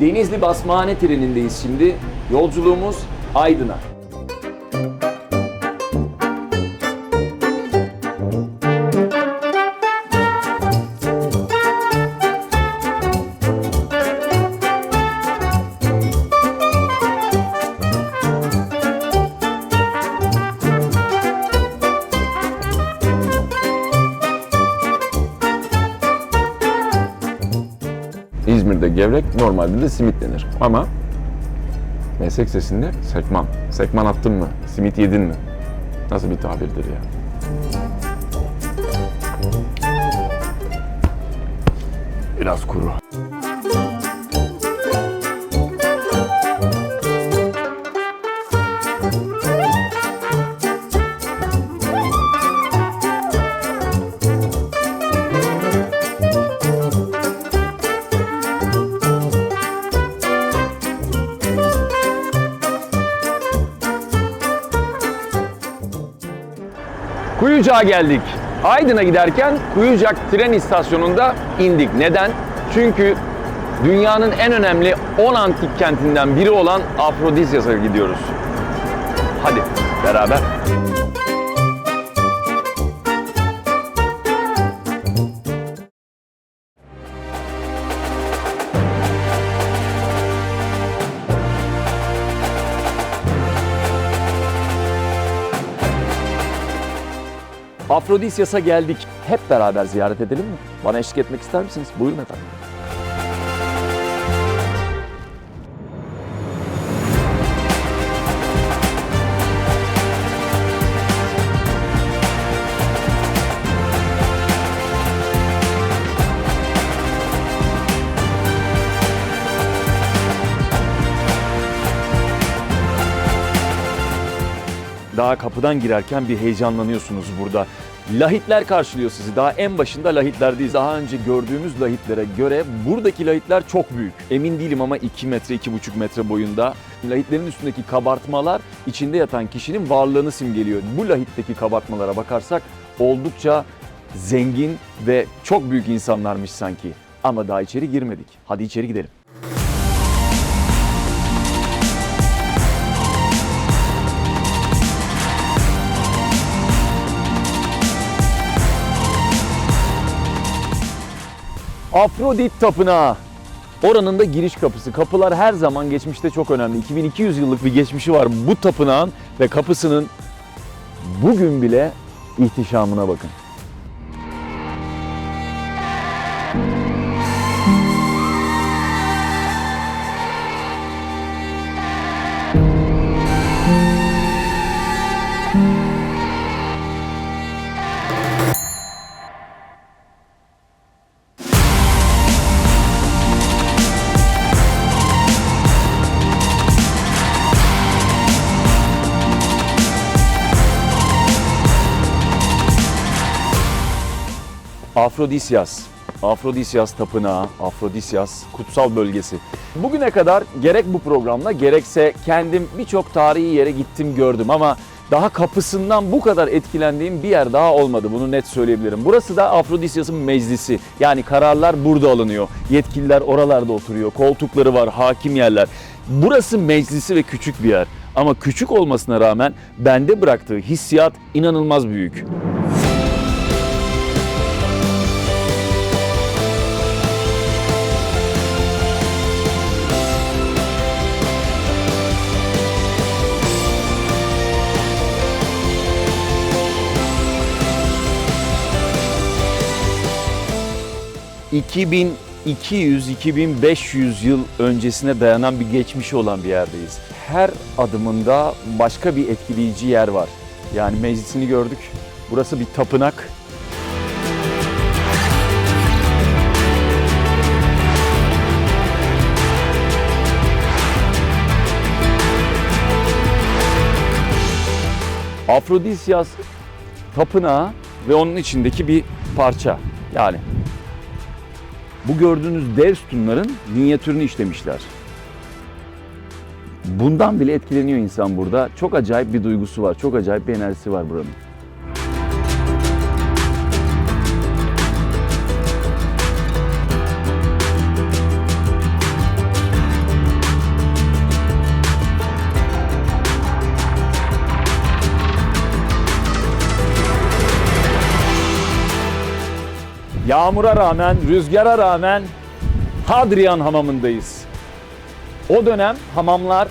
Denizli Basmane trenindeyiz şimdi. Yolculuğumuz Aydın'a. Gevrek, normalde de simit denir. Ama meslek sesinde sekman. Sekman attın mı? Simit yedin mi? Nasıl bir tabirdir ya? Biraz kuru. Kuyucak'a geldik. Aydın'a giderken Kuyucak tren istasyonunda indik. Neden? Çünkü dünyanın en önemli 10 antik kentinden biri olan Afrodisyas'a gidiyoruz. Hadi beraber. Afrodisyas'a geldik. Hep beraber ziyaret edelim mi? Bana eşlik etmek ister misiniz? Buyurun efendim. Daha kapıdan girerken bir heyecanlanıyorsunuz burada. Lahitler karşılıyor sizi. Daha en başında lahitlerdeyiz. Daha önce gördüğümüz lahitlere göre buradaki lahitler çok büyük. Emin değilim ama 2 metre, 2,5 metre boyunda. Lahitlerin üstündeki kabartmalar içinde yatan kişinin varlığını simgeliyor. Bu lahitteki kabartmalara bakarsak oldukça zengin ve çok büyük insanlarmış sanki. Ama daha içeri girmedik. Hadi içeri gidelim. Afrodit Tapınağı. Oranın da giriş kapısı. Kapılar her zaman geçmişte çok önemli. 2200 yıllık bir geçmişi var bu tapınağın ve kapısının bugün bile ihtişamına bakın. Afrodisyas. Afrodisyas Tapınağı, Afrodisyas kutsal bölgesi. Bugüne kadar gerek bu programla gerekse kendim birçok tarihi yere gittim gördüm ama daha kapısından bu kadar etkilendiğim bir yer daha olmadı. Bunu net söyleyebilirim. Burası da Afrodisyas'ın meclisi. Yani kararlar burada alınıyor. Yetkililer oralarda oturuyor. Koltukları var, hakim yerler. Burası meclisi ve küçük bir yer. Ama küçük olmasına rağmen bende bıraktığı hissiyat inanılmaz büyük. ...2200-2500 yıl öncesine dayanan bir geçmişi olan bir yerdeyiz. Her adımında başka bir etkileyici yer var. Yani meclisini gördük. Burası bir tapınak. Afrodisyas tapınağı ve onun içindeki bir parça. Yani bu gördüğünüz dev sütunların minyatürünü işlemişler. Bundan bile etkileniyor insan burada. Çok acayip bir duygusu var, çok acayip bir enerjisi var buranın. Yağmura rağmen, rüzgara rağmen Hadrian hamamındayız. O dönem hamamlar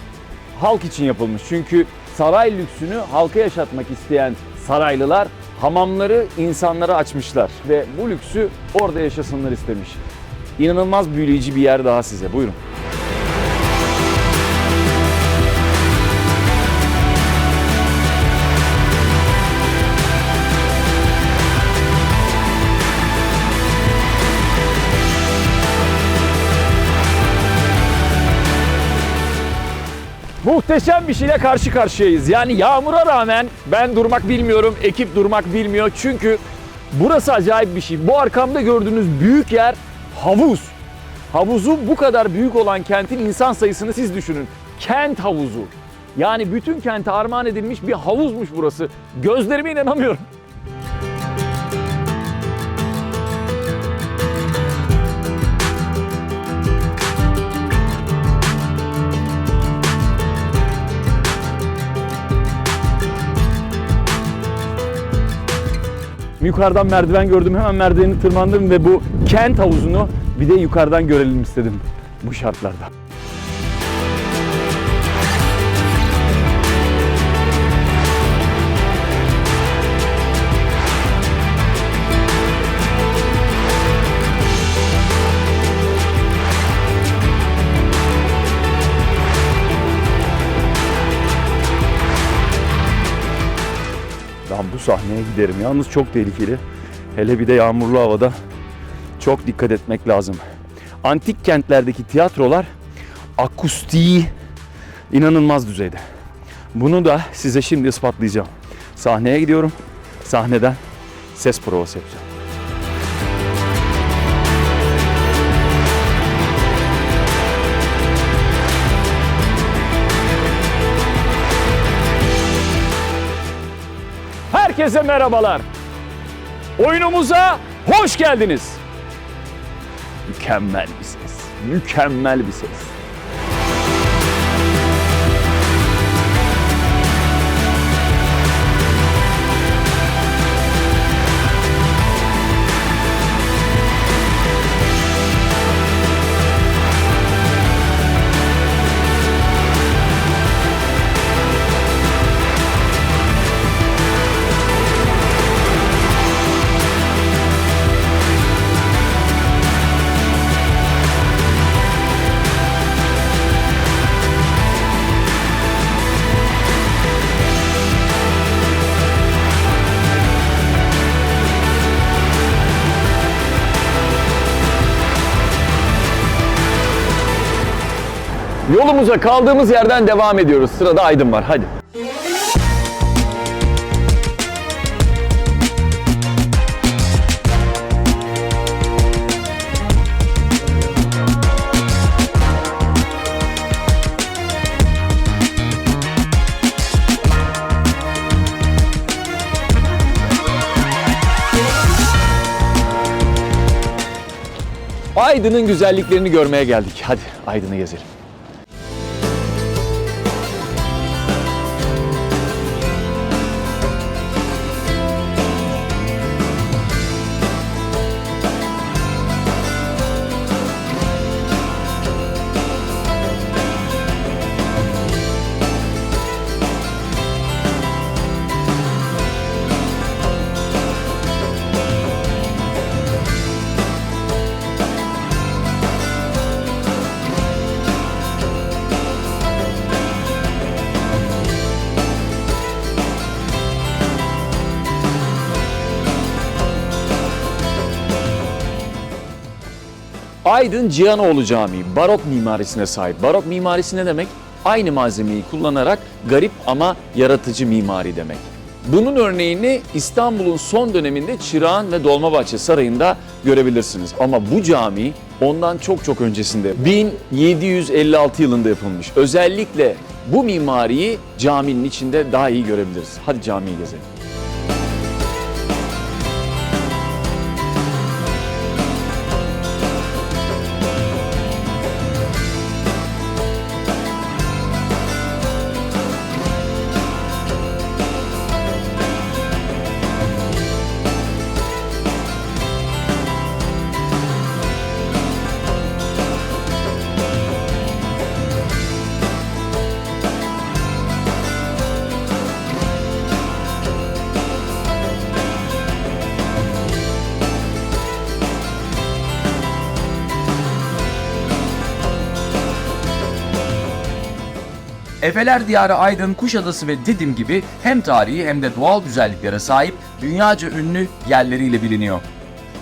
halk için yapılmış. Çünkü saray lüksünü halka yaşatmak isteyen saraylılar hamamları insanlara açmışlar ve bu lüksü orada yaşasınlar istemiş. İnanılmaz büyüleyici bir yer daha size. Buyurun. Muhteşem bir şeyle karşı karşıyayız. Yani yağmura rağmen ben durmak bilmiyorum, ekip durmak bilmiyor. Çünkü burası acayip bir şey. Bu arkamda gördüğünüz büyük yer havuz. Havuzu bu kadar büyük olan kentin insan sayısını siz düşünün. Kent havuzu. Yani bütün kente armağan edilmiş bir havuzmuş burası. Gözlerime inanamıyorum. Yukarıdan merdiven gördüm. Hemen merdiveni tırmandım ve bu kent havuzunu bir de yukarıdan görelim istedim bu şartlarda. Giderim. Yalnız çok tehlikeli. Hele bir de yağmurlu havada çok dikkat etmek lazım. Antik kentlerdeki tiyatrolar akustiği inanılmaz düzeyde. Bunu da size şimdi ispatlayacağım. Sahneye gidiyorum. Sahneden ses provası yapacağım. Herkese merhabalar. Oyunumuza hoş geldiniz. Mükemmel bir ses. Mükemmel bir ses. Yolumuza kaldığımız yerden devam ediyoruz. Sırada Aydın var. Hadi. Aydın'ın güzelliklerini görmeye geldik. Hadi Aydın'ı gezelim. Aydın Cihanoğlu Camii barok mimarisine sahip. Barok mimarisi ne demek? Aynı malzemeyi kullanarak garip ama yaratıcı mimari demek. Bunun örneğini İstanbul'un son döneminde Çırağan ve Dolmabahçe Sarayı'nda görebilirsiniz. Ama bu cami ondan çok çok öncesinde 1756 yılında yapılmış. Özellikle bu mimariyi caminin içinde daha iyi görebiliriz. Hadi camiyi gezelim. Efeler Diyarı Aydın, Kuşadası ve Didim gibi hem tarihi hem de doğal güzelliklere sahip dünyaca ünlü yerleriyle biliniyor.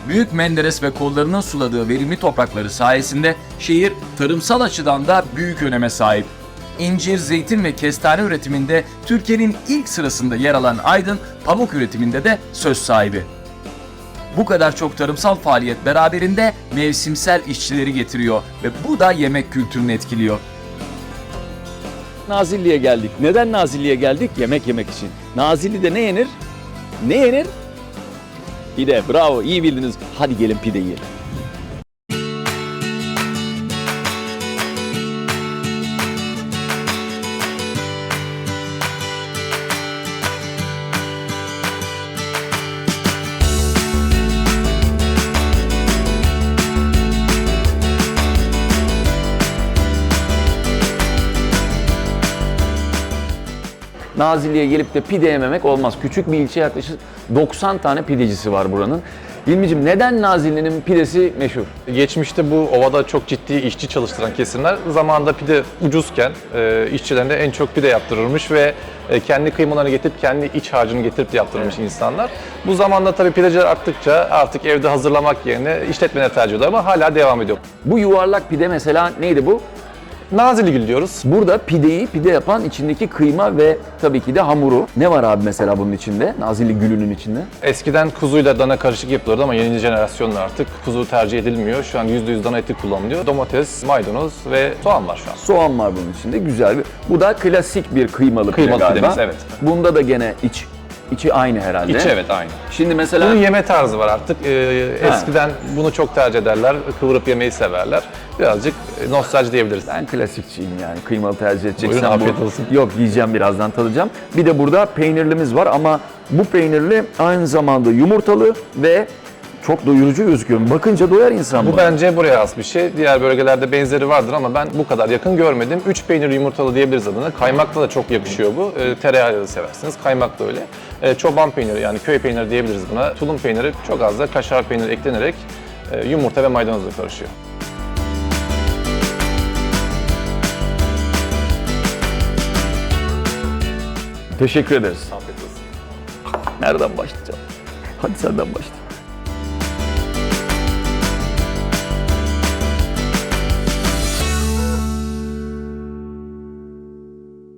Büyük Menderes ve kollarının suladığı verimli toprakları sayesinde şehir tarımsal açıdan da büyük öneme sahip. İncir, zeytin ve kestane üretiminde Türkiye'nin ilk sırasında yer alan Aydın, pamuk üretiminde de söz sahibi. Bu kadar çok tarımsal faaliyet beraberinde mevsimsel işçileri getiriyor ve bu da yemek kültürünü etkiliyor. Nazilli'ye geldik. Neden Nazilli'ye geldik? Yemek yemek için. Nazilli'de ne yenir? Ne yenir? Pide. Bravo. iyi bildiniz. Hadi gelin pide yiyelim. Nazilli'ye gelip de pide yememek olmaz. Küçük bir ilçe yaklaşık 90 tane pidecisi var buranın. İlmicim neden Nazilli'nin pidesi meşhur? Geçmişte bu ovada çok ciddi işçi çalıştıran kesimler zamanında pide ucuzken e, işçilerine en çok pide yaptırırmış ve e, kendi kıymalarını getirip kendi iç harcını getirip de yaptırmış insanlar. Bu zamanda tabii pideciler arttıkça artık evde hazırlamak yerine işletmene tercih ediyorlar ama hala devam ediyor. Bu yuvarlak pide mesela neydi bu? Nazilli Gül diyoruz. Burada pideyi pide yapan içindeki kıyma ve tabii ki de hamuru. Ne var abi mesela bunun içinde? Nazilli gülünün içinde. Eskiden kuzuyla dana karışık yapılırdı ama yeni jenerasyonla artık kuzu tercih edilmiyor. Şu an %100 dana eti kullanılıyor. Domates, maydanoz ve soğan var şu an. Soğan var bunun içinde. Güzel bir. Bu da klasik bir kıymalı, Kıymalı pide galiba. pidemiz, evet. Bunda da gene iç içi aynı herhalde. İçi evet aynı. Şimdi mesela Bunun yeme tarzı var artık. Ee, eskiden bunu çok tercih ederler, kıvırıp yemeyi severler. Birazcık nostalji diyebiliriz. Ben klasikçiyim yani kıymalı tercih edeceksen Buyurun, afiyet bu. olsun. Yok yiyeceğim birazdan tadacağım. Bir de burada peynirlimiz var ama bu peynirli aynı zamanda yumurtalı ve çok doyurucu gözüküyor. Bakınca doyar insan Bu buna. bence buraya has bir şey. Diğer bölgelerde benzeri vardır ama ben bu kadar yakın görmedim. Üç peynir yumurtalı diyebiliriz adına. Kaymakla da çok yakışıyor bu. E, tereyağıyla da seversiniz. Kaymak da öyle. E, çoban peyniri yani köy peyniri diyebiliriz buna. Tulum peyniri çok az da kaşar peyniri eklenerek e, yumurta ve maydanozla karışıyor. Teşekkür ederiz. Nereden başlayacağım? Hadi senden başla.